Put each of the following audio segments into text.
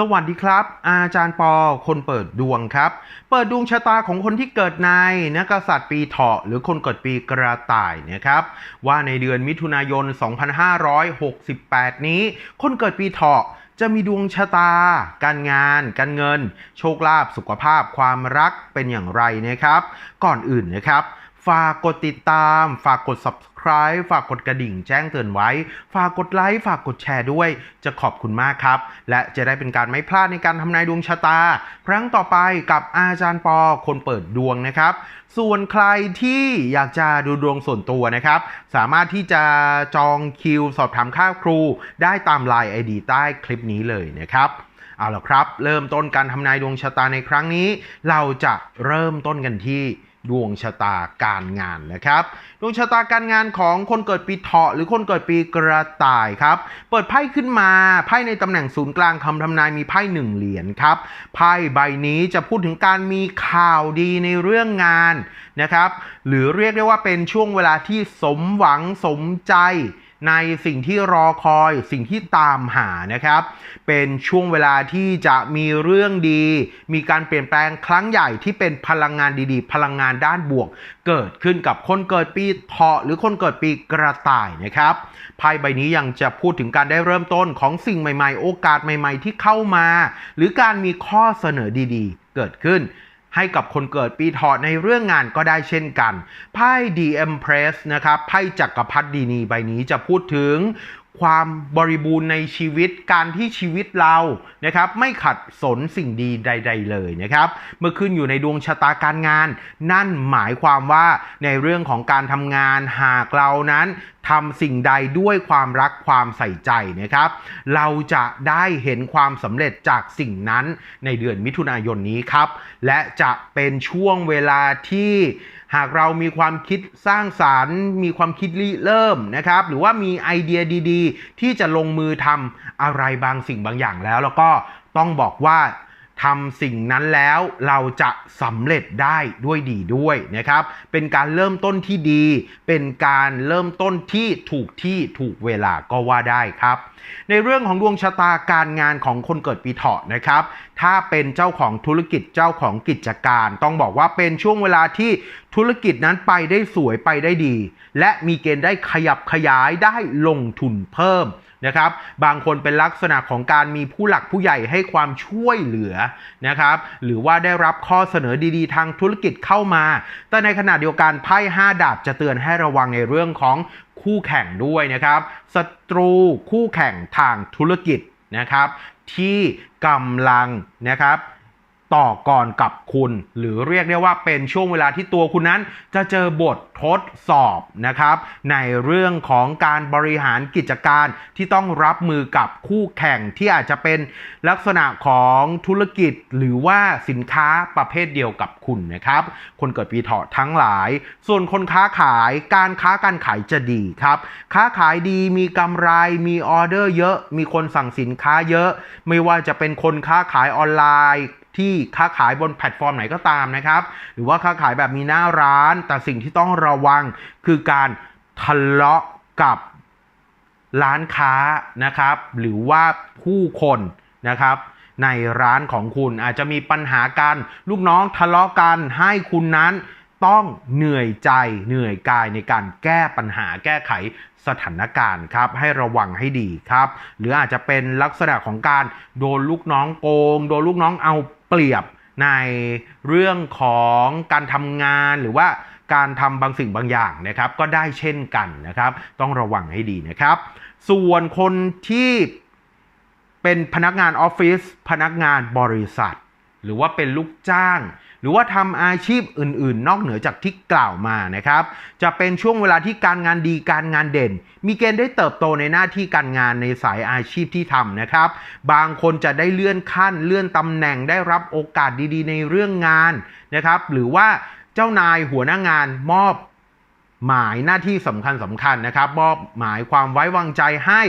สวัสดีครับ อาจารย์ปอคนเปิดดวงครับ เปิดดวงชะตาของคนที่เกิดในนักษัตริย์ปีเถาะหรือคนเกิดปีกระต่ายนะครับ ว่าในเดือนมิถุนายน 2568 นี้ คนเกิดปีเถาะจะมีดวงชะตา การงาน การเงิน โชคลาภสุขภาพ ความรักเป็นอย่างไรนะครับ ก่อนอื่นนะครับ ฝากกดติดตาม ฝากกด subscribe ฝากกดกระดิ่งแจ้งเตือนไว้ ฝากกดไลค์ฝากกดแชร์ด้วย จะขอบคุณมากครับ และจะได้เป็นการไม่พลาดในการทำนายดวงชะตา ครั้งต่อไปกับอาจารย์ปอคนเปิดดวงนะครับ ส่วนใครที่อยากจะดูดวงส่วนตัวนะครับ สามารถที่จะจองคิวสอบถามค่าครู ได้ตามไลน์ ID ใต้คลิปนี้เลยนะครับเอาละครับ เริ่มต้นการทำนายดวงชะตาในครั้งนี้ เราจะเริ่มต้นกันที่ ดวงชะตาการงานนะครับ ดวงชะตาการงานของคนเกิดปีเถาะหรือคนเกิดปีกระต่ายครับ เปิดไพ่ขึ้นมาไพ่ในตำแหน่งศูนย์กลางคำทำนายมีไพ่หนึ่งเหรียญครับไพ่ใบนี้จะพูดถึงการมีข่าวดีในเรื่องงานนะครับ หรือเรียกได้ว่าเป็นช่วงเวลาที่สมหวังสมใจ ในสิ่งที่รอคอยสิ่งที่ตามหานะครับ เป็นช่วงเวลาที่จะมีเรื่องดี มีการเปลี่ยนแปลงครั้งใหญ่ที่เป็นพลังงานดีๆ พลังงานด้านบวก เกิดขึ้นกับคนเกิดปีเถาะหรือคนเกิดปีกระต่ายนะครับไพ่ใบนี้ยังจะพูดถึงการได้เริ่มต้นของสิ่งใหม่ๆ โอกาสใหม่ ๆ ที่เข้ามา หรือการมีข้อเสนอดีๆ เกิดขึ้น ให้กับคนเกิดปีเถาะในเรื่องงานก็ได้เช่นกัน ไพ่ The Empress นะครับ ไพ่จักรพรรดินีใบนี้จะพูดถึง ความบริบูรณ์ในชีวิตการที่ชีวิตเรานะครับไม่ขัดสนสิ่งดีใด ๆ เลยนะครับเมื่อขึ้นอยู่ในดวงชะตาการงาน นั่นหมายความว่าในเรื่องของการทำงานหากเรานั้นทำสิ่งใดด้วยความรักความใส่ใจนะครับ เราจะได้เห็นความสำเร็จจากสิ่งนั้นในเดือนมิถุนายนนี้ครับ และจะเป็นช่วงเวลาที่ หากเรามีความคิดสร้างสารรค์ มีความคิดริเริ่มนะครับ หรือว่ามีไอเดียดี ๆ ที่จะลงมือทำอะไรบางสิ่งบางอย่างแล้ว แล้วก็ต้องบอกว่า ทำสิ่งนั้นแล้วเราจะสำเร็จได้ด้วยดีด้วยนะครับ เป็นการเริ่มต้นที่ดี เป็นการเริ่มต้นที่ถูกที่ถูกเวลาก็ว่าได้ครับ ในเรื่องของดวงชะตาการงานของคนเกิดปีเถาะนะครับ ถ้าเป็นเจ้าของธุรกิจเจ้าของกิจการ ต้องบอกว่าเป็นช่วงเวลาที่ธุรกิจนั้นไปได้สวยไปได้ดี และมีเกณฑ์ได้ขยับขยายได้ลงทุนเพิ่ม นะครับ บางคนเป็นลักษณะของการมีผู้หลักผู้ใหญ่ให้ความช่วยเหลือนะครับ หรือว่าได้รับข้อเสนอดีๆ ทางธุรกิจเข้ามา แต่ในขณะเดียวกันไพ่5ดาบจะเตือนให้ระวังในเรื่องของคู่แข่งด้วยนะครับศัตรูคู่แข่งทางธุรกิจนะครับ ที่กำลังนะครับ ต่อก่อนกับคุณ หรือเรียกได้ว่าเป็นช่วงเวลาที่ตัวคุณนั้น จะเจอบททดสอบนะครับ ในเรื่องของการบริหารกิจการที่ต้องรับมือกับคู่แข่งที่อาจจะเป็นลักษณะของธุรกิจหรือว่าสินค้าประเภทเดียวกับคุณนะครับ คนเกิดปีเถาะทั้งหลาย ส่วนคนค้าขายการค้าการขายจะดีครับ ค้าขายดีมีกำไรมีออเดอร์เยอะ มีคนสั่งสินค้าเยอะ ไม่ว่าจะเป็นคนค้าขายออนไลน์ ที่ค้าขายบนแพลตฟอร์มไหนก็ตามนะครับ หรือว่าค้าขายแบบมีหน้าร้าน แต่สิ่งที่ต้องระวังคือการทะเลาะกับร้านค้านะครับ หรือว่าผู้คนนะครับในร้านของคุณอาจจะมีปัญหากัน ลูกน้องทะเลาะกันให้คุณนั้นต้องเหนื่อยใจเหนื่อยกายในการแก้ปัญหาแก้ไขสถานการณ์ครับ ให้ระวังให้ดีครับ หรืออาจจะเป็นลักษณะของการโดนลูกน้องโกง โดนลูกน้องเอา เปรียบในเรื่องของการทำงานหรือว่าการทำบางสิ่งบางอย่างนะครับ ก็ได้เช่นกันนะครับ ต้องระวังให้ดีนะครับ ส่วนคนที่เป็นพนักงานออฟฟิศพนักงานบริษัท หรือว่าเป็นลูกจ้าง หรือว่าทำอาชีพอื่น ๆ นอกเหนือจากที่กล่าวมานะครับ จะเป็นช่วงเวลาที่การงานดีการงานเด่น มีเกณฑ์ได้เติบโตในหน้าที่การงานในสายอาชีพที่ทำนะครับ บางคนจะได้เลื่อนขั้น เลื่อนตำแหน่งได้รับโอกาสดีๆ ในเรื่องงานนะครับ หรือว่าเจ้านายหัวหน้างานมอบ หมายหน้าที่สำคัญสำคัญนะครับมอบหมายความไว้วางใจให้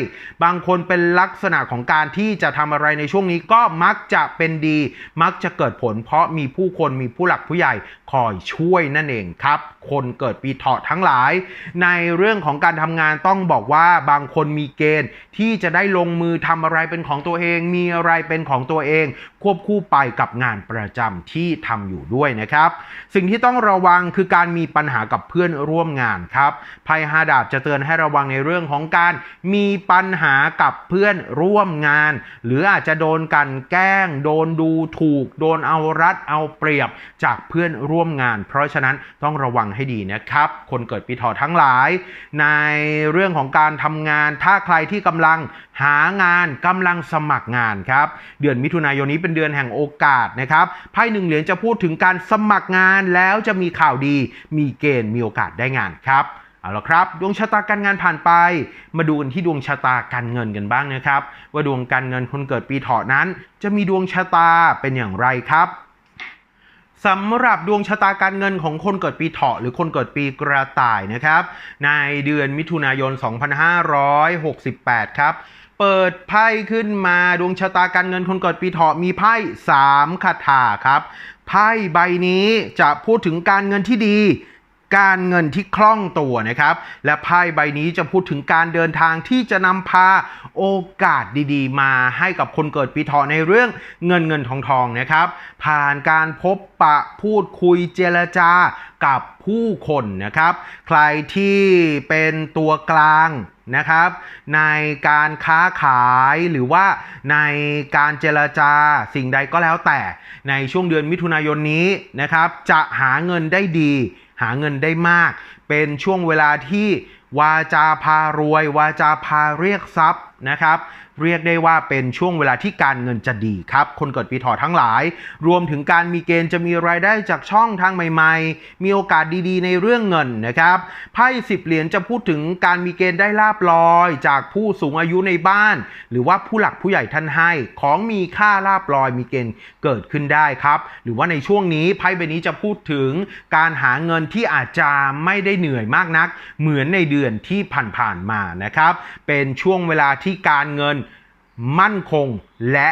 บางคนเป็นลักษณะของการที่จะทำอะไรในช่วงนี้ก็มักจะเป็นดี มักจะเกิดผล เพราะมีผู้คนมีผู้หลักผู้ใหญ่คอยช่วยนั่นเองครับ คนเกิดปีเถาะทั้งหลาย ในเรื่องของการทำงานต้องบอกว่าบางคนมีเกณฑ์ที่จะได้ลงมือทำอะไรเป็นของตัวเอง มีอะไรเป็นของตัวเอง ควบคู่ไปกับงานประจำที่ทำอยู่ด้วยนะครับ สิ่งที่ต้องระวังคือการมีปัญหากับเพื่อนร่วมงานครับไพ่ห้าดาบจะเตือนให้ระวังในเรื่องของการมีปัญหากับเพื่อนร่วมงาน หรืออาจจะโดนกันแกล้ง โดนดูถูก โดนเอารัดเอาเปรียบจากเพื่อนร่วมงาน เพราะฉะนั้นต้องระวังให้ดีนะครับ คนเกิดปีเถาะทั้งหลาย ในเรื่องของการทำงาน ถ้าใครที่กำลังหางานกำลังสมัครงานครับ เดือนมิถุนายนนี้เป็นเดือนแห่งโอกาสนะครับไพ่หนึ่งเหรียญจะพูดถึงการสมัครงานแล้วจะมีข่าวดี มีเกณฑ์มีโอกาสได้งานครับเอาละครับ ดวงชะตาการงานผ่านไป มาดูกันที่ดวงชะตาการเงินกันบ้างนะครับ ว่าดวงการเงินคนเกิดปีเถาะนั้น จะมีดวงชะตาเป็นอย่างไรครับสำหรับดวงชะตาการเงินของคนเกิดปีเถาะหรือคนเกิดปีกระต่ายนะครับ ในเดือนมิถุนายน 2568 ครับ เปิดไพ่ขึ้นมาดวงชะตาการเงินคนเกิดปีเถาะมีไพ่3คาถาครับ ไพ่ใบนี้จะพูดถึงการเงินที่ดี การเงินที่คล่องตัวนะครับ และไพ่ใบนี้จะพูดถึงการเดินทางที่จะนำพาโอกาสดีๆ มาให้กับคนเกิดปีเถาะในเรื่องเงินเงินทองทองนะครับ ผ่านการพบปะพูดคุยเจรจากับผู้คนนะครับ ใครที่เป็นตัวกลางนะครับในการค้าขายหรือว่าในการเจรจาสิ่งใดก็แล้วแต่ในช่วงเดือนมิถุนายนนี้นะครับ จะหาเงินได้ดี หาเงินได้มาก เป็นช่วงเวลาที่วาจาพารวย วาจาพาเรียกทรัพย์นะครับ เรียกได้ว่าเป็นช่วงเวลาที่การเงินจะดีครับ คนเกิดปีถาะทั้งหลาย รวมถึงการมีเกณฑ์จะมีรายได้จากช่องทางใหม่ๆ มีโอกาสดีๆ ในเรื่องเงินนะครับไพ่สิบเหรียญจะพูดถึงการมีเกณฑ์ได้ลาบลอย จากผู้สูงอายุในบ้าน หรือว่าผู้หลักผู้ใหญ่ท่านให้ ของมีค่าลาบลอยมีเกณฑ์เกิดขึ้นได้ครับ หรือว่าในช่วงนี้ไพ่ใบนี้จะพูดถึงการหาเงินที่อาจจะไม่ได้เหนื่อยมากนัก เหมือนในเดือนที่ผ่านๆมานะครับ เป็นช่วงเวลาที่การเงิน มั่นคงและ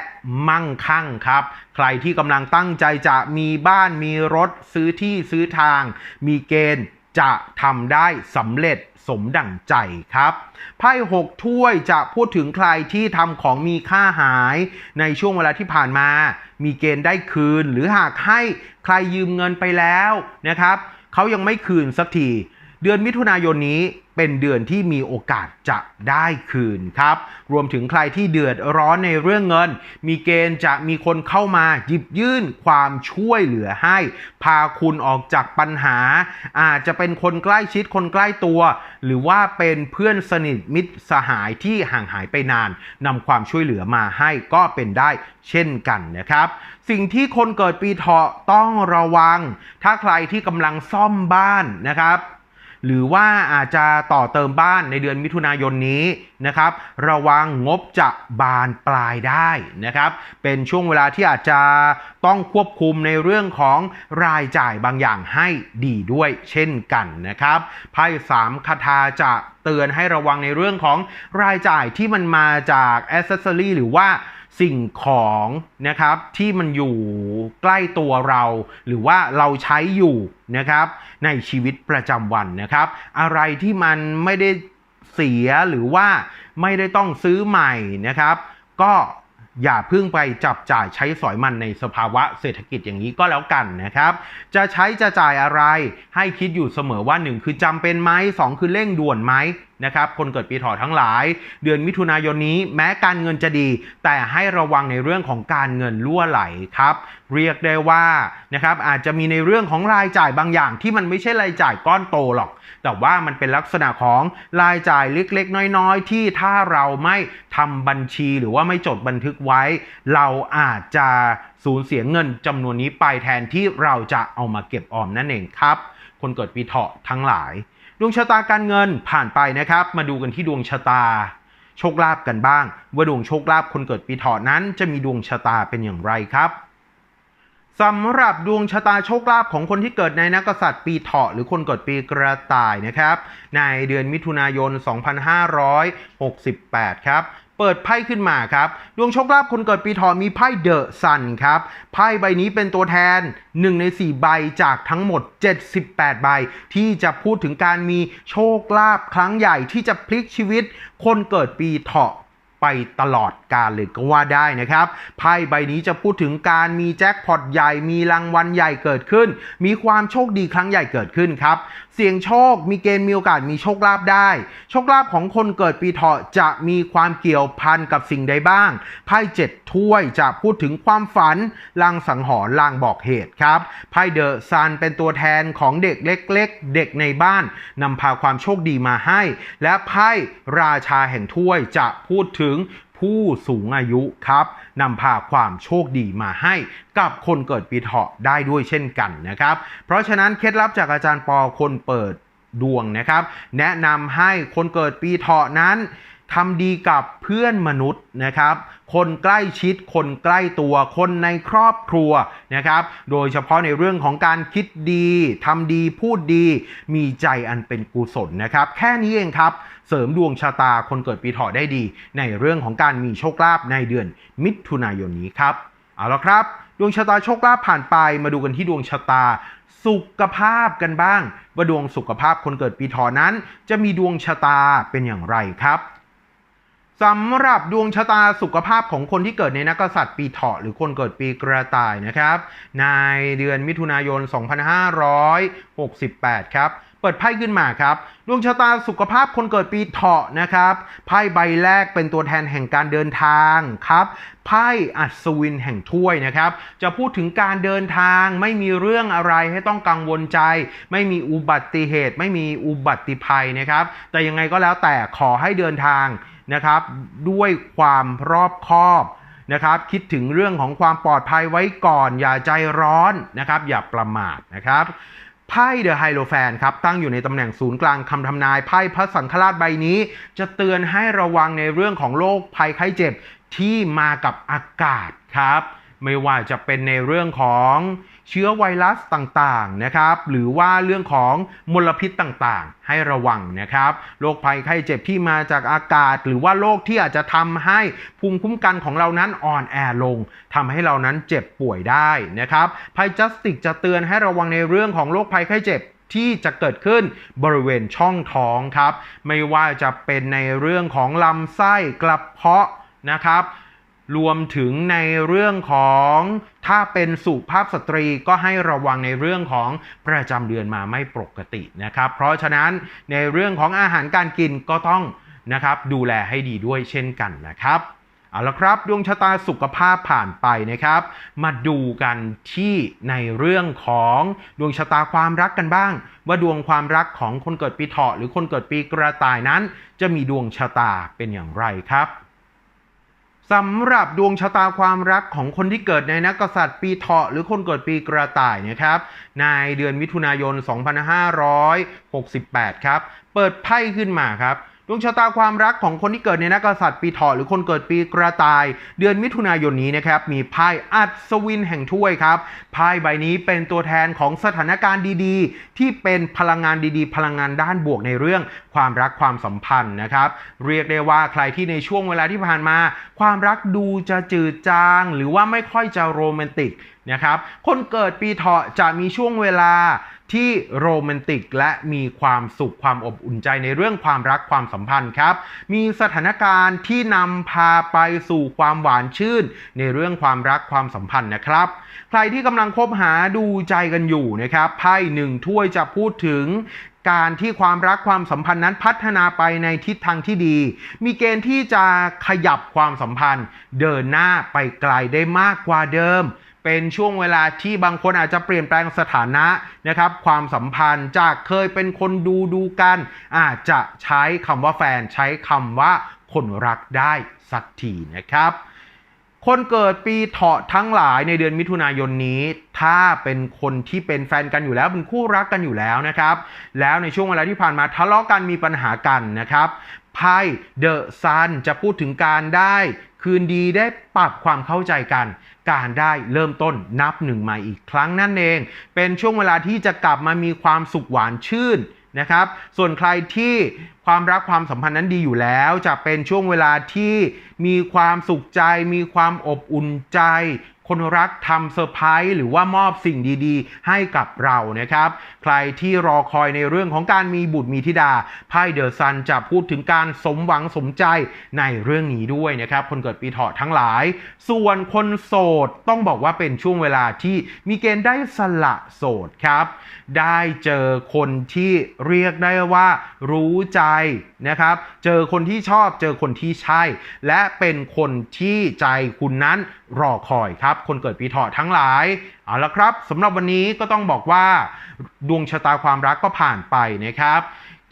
มั่งคั่งครับ ใครที่กำลังตั้งใจจะมีบ้านมีรถซื้อที่ซื้อทาง มีเกณฑ์จะทำได้สำเร็จสมดั่งใจครับ ไพ่หกถ้วยจะพูดถึงใครที่ทำของมีค่าหายในช่วงเวลาที่ผ่านมา มีเกณฑ์ได้คืน หรือหากให้ใครยืมเงินไปแล้วนะครับ เขายังไม่คืนสักที เดือนมิถุนายนนี้เป็นเดือนที่มีโอกาสจะได้คืนครับ รวมถึงใครที่เดือดร้อนในเรื่องเงิน มีเกณฑ์จะมีคนเข้ามาหยิบยื่นความช่วยเหลือให้ พาคุณออกจากปัญหา อาจจะเป็นคนใกล้ชิดคนใกล้ตัว หรือว่าเป็นเพื่อนสนิทมิตรสหายที่ห่างหายไปนานนำความช่วยเหลือมาให้ก็เป็นได้เช่นกันนะครับ สิ่งที่คนเกิดปีเถาะต้องระวัง ถ้าใครที่กำลังซ่อมบ้านนะครับ หรือว่าอาจจะต่อเติมบ้านในเดือนมิถุนายนนี้นะครับ ระวังงบจะบานปลายได้นะครับ เป็นช่วงเวลาที่อาจจะต้องควบคุมในเรื่องของรายจ่ายบางอย่างให้ดีด้วยเช่นกันนะครับไพ่สามคาถาจะเตือนให้ระวังในเรื่องของรายจ่ายที่มันมาจากแอ c เซสซอรีหรือว่า สิ่งของนะครับที่มันอยู่ใกล้ตัวเรา หรือว่าเราใช้อยู่นะครับในชีวิตประจำวันนะครับ อะไรที่มันไม่ได้เสียหรือว่าไม่ได้ต้องซื้อใหม่นะครับ ก็อย่าเพิ่งไปจับจ่ายใช้สอยมันในสภาวะเศรษฐกิจอย่างนี้ก็แล้วกันนะครับ จะใช้จะจ่ายอะไรให้คิดอยู่เสมอว่า 1 คือจำเป็นไหม2 คือเร่งด่วนไหม นะครับคนเกิดปีเถาะทั้งหลาย เดือนมิถุนายนนี้แม้การเงินจะดี แต่ให้ระวังในเรื่องของการเงินรั่วไหลครับ เรียกได้ว่านะครับอาจจะมีในเรื่องของรายจ่ายบางอย่าง ที่มันไม่ใช่รายจ่ายก้อนโตหรอก แต่ว่ามันเป็นลักษณะของรายจ่ายเล็กๆ น้อยๆ ที่ถ้าเราไม่ทำบัญชีหรือว่าไม่จดบันทึกไว้ เราอาจจะสูญเสียเงินจำนวนนี้ไปแทนที่เราจะเอามาเก็บออมนั่นเองครับ คนเกิดปีเถาะทั้งหลาย ดวงชะตาการเงินผ่านไปนะครับ มาดูกันที่ดวงชะตา โชคลาภกันบ้าง ว่าดวงโชคลาภคนเกิดปีเถาะนั้น จะมีดวงชะตาเป็นอย่างไรครับสำหรับดวงชะตาโชคลาภของคนที่เกิดในนักกษัตริย์ปีเถาะหรือคนเกิดปีกระต่ายนะครับ ในเดือนมิถุนายน 2568 ครับ เปิดไพ่ขึ้นมาครับดวงโชคลาภคนเกิดปีเถาะมีไพ่เดอะซันครับไพ่ใบนี้เป็นตัวแทน 1 ใน 4 ใบจากทั้งหมด 78 ใบ ที่จะพูดถึงการมีโชคลาภครั้งใหญ่ที่จะพลิกชีวิต คนเกิดปีเถาะไปตลอดกาลเลยก็ว่าได้นะครับ ไพ่ใบนี้จะพูดถึงการมีแจ็คพอตใหญ่มีรางวัลใหญ่เกิดขึ้น มีความโชคดีครั้งใหญ่เกิดขึ้นครับ เสี่ยงโชค มีเกณฑ์มีโอกาสมีโชคลาภได้ โชคลาภของคนเกิดปีเถาะจะมีความเกี่ยวพันกับสิ่งใดบ้างไพ่เจ็ดถ้วยจะพูดถึงความฝันลางสังหรณ์ลางบอกเหตุครับไพ่เดอะซันเป็นตัวแทนของเด็กเล็ก ๆ เด็กในบ้านนำพาความโชคดีมาให้ และไพ่ราชาแห่งถ้วยจะพูดถึง ผู้สูงอายุครับนำพาความโชคดีมาให้กับคนเกิดปีเถาะได้ด้วยเช่นกันนะครับ เพราะฉะนั้นเคล็ดลับจากอาจารย์ปอคนเปิดดวงนะครับ แนะนำให้คนเกิดปีเถาะนั้น ทำดีกับเพื่อนมนุษย์นะครับ คนใกล้ชิด คนใกล้ตัว คนในครอบครัวนะครับ โดยเฉพาะในเรื่องของการคิดดีทำดีพูดดี มีใจอันเป็นกุศลนะครับ แค่นี้เองครับ เสริมดวงชะตาคนเกิดปีเถาะได้ดี ในเรื่องของการมีโชคลาภในเดือนมิถุนายนนี้ครับ เอาละครับ ดวงชะตาโชคลาภผ่านไป มาดูกันที่ดวงชะตาสุขภาพกันบ้าง ว่าดวงสุขภาพคนเกิดปีเถาะนั้น จะมีดวงชะตาเป็นอย่างไรครับ สำหรับดวงชะตาสุขภาพของคนที่เกิดในนักษัตริย์ปีเถาะหรือคนเกิดปีกระต่ายนะครับ ในเดือนมิถุนายน 2568 ครับ เปิดไพ่ขึ้นมาครับ ดวงชะตาสุขภาพคนเกิดปีเถาะนะครับ ไพ่ใบแรกเป็นตัวแทนแห่งการเดินทางครับไพ่อัศวินแห่งถ้วยนะครับ จะพูดถึงการเดินทางไม่มีเรื่องอะไรให้ต้องกังวลใจ ไม่มีอุบัติเหตุ ไม่มีอุบัติภัยนะครับ แต่ยังไงก็แล้วแต่ขอให้เดินทาง นะครับ ด้วยความรอบคอบนะครับ คิดถึงเรื่องของความปลอดภัยไว้ก่อน อย่าใจร้อนนะครับ อย่าประมาทนะครับไพ่เดอะไฮโลแฟนครับตั้งอยู่ในตำแหน่งศูนย์กลางคำทำนายไพ่พระสังฆราชใบนี้ จะเตือนให้ระวังในเรื่องของโรคภัยไข้เจ็บที่มากับอากาศครับ ไม่ว่าจะเป็นในเรื่องของ เชื้อไวรัสต่างๆนะครับ หรือว่าเรื่องของมลพิษต่างๆ ให้ระวังนะครับโรคภัยไข้เจ็บที่มาจากอากาศ หรือว่าโรคที่อาจจะทำให้ภูมิคุ้มกันของเรานั้นอ่อนแอลงทำให้เรานั้นเจ็บป่วยได้นะครับภัยจัสติกจะเตือนให้ระวังในเรื่องของโรคภัยไข้เจ็บที่จะเกิดขึ้นบริเวณช่องท้องครับ ไม่ว่าจะเป็นในเรื่องของลำไส้กระเพาะนะครับ รวมถึงในเรื่องของถ้าเป็นสุภาพสตรีก็ให้ระวังในเรื่องของประจำเดือนมาไม่ปกตินะครับ เพราะฉะนั้นในเรื่องของอาหารการกินก็ต้องนะครับดูแลให้ดีด้วยเช่นกันนะครับเอาละครับดวงชะตาสุขภาพผ่านไปนะครับ มาดูกันที่ในเรื่องของดวงชะตาความรักกันบ้าง ว่าดวงความรักของคนเกิดปีเถาะหรือคนเกิดปีกระต่ายนั้น จะมีดวงชะตาเป็นอย่างไรครับ สำหรับดวงชะตาความรักของคนที่เกิดในนักกษัตริย์ปีเถาะหรือคนเกิดปีกระต่ายนะครับในเดือนมิถุนายน 2568 ครับ เปิดไพ่ขึ้นมาครับ ดวงชะตาความรักของคนที่เกิดในนักษัตริย์ปีเถาะหรือคนเกิดปีกระต่าย เดือนมิถุนายนนี้นะครับมีไพ่อัศวินแห่งถ้วยครับไพ่ใบนี้เป็นตัวแทนของสถานการณ์ดีๆ ที่เป็นพลังงานดีๆ พลังงานด้านบวกในเรื่องความรักความสัมพันธ์นะครับเรียกได้ว่าใครที่ในช่วงเวลาที่ผ่านมา ความรักดูจะจืดจาง หรือว่าไม่ค่อยจะโรแมนติก นะครับ คนเกิดปีเถาะจะมีช่วงเวลาที่โรแมนติกและมีความสุขความอบอุ่นใจในเรื่องความรักความสัมพันธ์ครับ มีสถานการณ์ที่นำพาไปสู่ความหวานชื่น ในเรื่องความรักความสัมพันธ์นะครับ ใครที่กำลังคบหาดูใจกันอยู่นะครับไพ่หนึ่งถ้วยจะพูดถึงการที่ความรักความสัมพันธ์นั้นพัฒนาไปในทิศทางที่ดี มีเกณฑ์ที่จะขยับความสัมพันธ์ เดินหน้าไปไกลได้มากกว่าเดิม เป็นช่วงเวลาที่บางคนอาจจะเปลี่ยนแปลงสถานะนะครับ ความสัมพันธ์จากเคยเป็นคนดูดูกัน อาจจะใช้คำว่าแฟน ใช้คำว่าคนรักได้สักทีนะครับ คนเกิดปีเถาะทั้งหลายในเดือนมิถุนายนนี้ ถ้าเป็นคนที่เป็นแฟนกันอยู่แล้วเป็นคู่รักกันอยู่แล้วนะครับ แล้วในช่วงเวลาที่ผ่านมาทะเลาะกันมีปัญหากันนะครับ ไพ่เดอะซันจะพูดถึงการได้คืนดีได้ปรับความเข้าใจกัน การได้เริ่มต้นนับหนึ่งใหม่อีกครั้งนั่นเอง เป็นช่วงเวลาที่จะกลับมามีความสุขหวานชื่นนะครับ ส่วนใครที่ความรักความสัมพันธ์นั้นดีอยู่แล้ว จะเป็นช่วงเวลาที่มีความสุขใจ มีความอบอุ่นใจ คนรักทำเซอร์ไพรส์หรือว่ามอบสิ่งดีๆ ให้กับเรานะครับ ใครที่รอคอยในเรื่องของการมีบุตรมีธิดาไพ่เดอะซันจะพูดถึงการสมหวังสมใจในเรื่องนี้ด้วยนะครับ คนเกิดปีเถาะทั้งหลาย ส่วนคนโสดต้องบอกว่าเป็นช่วงเวลาที่มีเกณฑ์ได้สละโสดครับ ได้เจอคนที่เรียกได้ว่ารู้ใจนะครับ เจอคนที่ชอบ เจอคนที่ใช่ และเป็นคนที่ใจคุณนั้นรอคอยครับ คนเกิดปีเถาะทั้งหลาย เอาละครับสำหรับวันนี้ก็ต้องบอกว่า ดวงชะตาความรักก็ผ่านไปนะครับ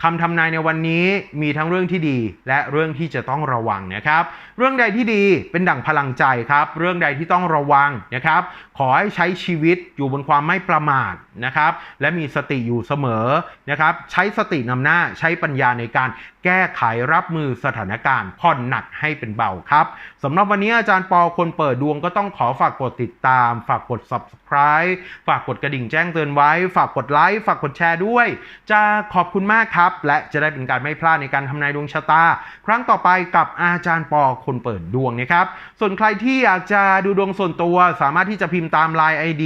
คำทำนายในวันนี้มีทั้งเรื่องที่ดีและเรื่องที่จะต้องระวังนะครับ เรื่องใดที่ดีเป็นดั่งพลังใจครับ เรื่องใดที่ต้องระวังนะครับ ขอให้ใช้ชีวิตอยู่บนความไม่ประมาทนะครับ และมีสติอยู่เสมอนะครับ ใช้สตินำหน้าใช้ปัญญาในการแก้ไขรับมือสถานการณ์ผ่อนหนักให้เป็นเบาครับสำหรับวันนี้อาจารย์ปอคนเปิดดวงก็ต้องขอฝากกดติดตาม ฝากกด subscribe ฝากกดกระดิ่งแจ้งเตือนไว้ ฝากกดไลค์ฝากกดแชร์ด้วย จะขอบคุณมากครับและจะได้เป็นการไม่พลาดในการทำนายดวงชะตา ครั้งต่อไปกับอาจารย์ปอคนเปิดดวงนะครับ ส่วนใครที่อยากจะดูดวงส่วนตัวสามารถที่จะพิมพ์ตาม Line ID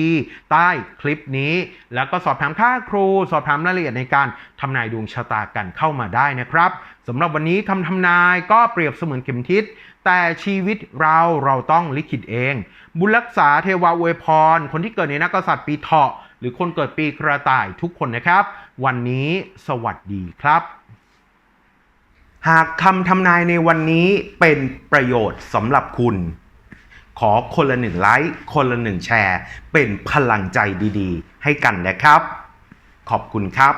ใต้คลิปนี้ แล้วก็สอบถามค่าครู สอบถามรายละเอียดในการทำนายดวงชะตากันเข้ามาได้นะครับสำหรับวันนี้คำทำนายก็เปรียบเสมือนเข็มทิศแต่ชีวิตเราเราต้องลิขิตเอง บุญรักษาเทวาอวยพร คนที่เกิดในนักกษัตริย์ปีเถาะ หรือคนเกิดปีกระต่ายทุกคนนะครับ วันนี้สวัสดีครับ หากคำทำนายในวันนี้เป็นประโยชน์สำหรับคุณ ขอคนละหนึ่งไลค์คนละหนึ่งแชร์ เป็นพลังใจดีๆ ให้กันนะครับ ขอบคุณครับ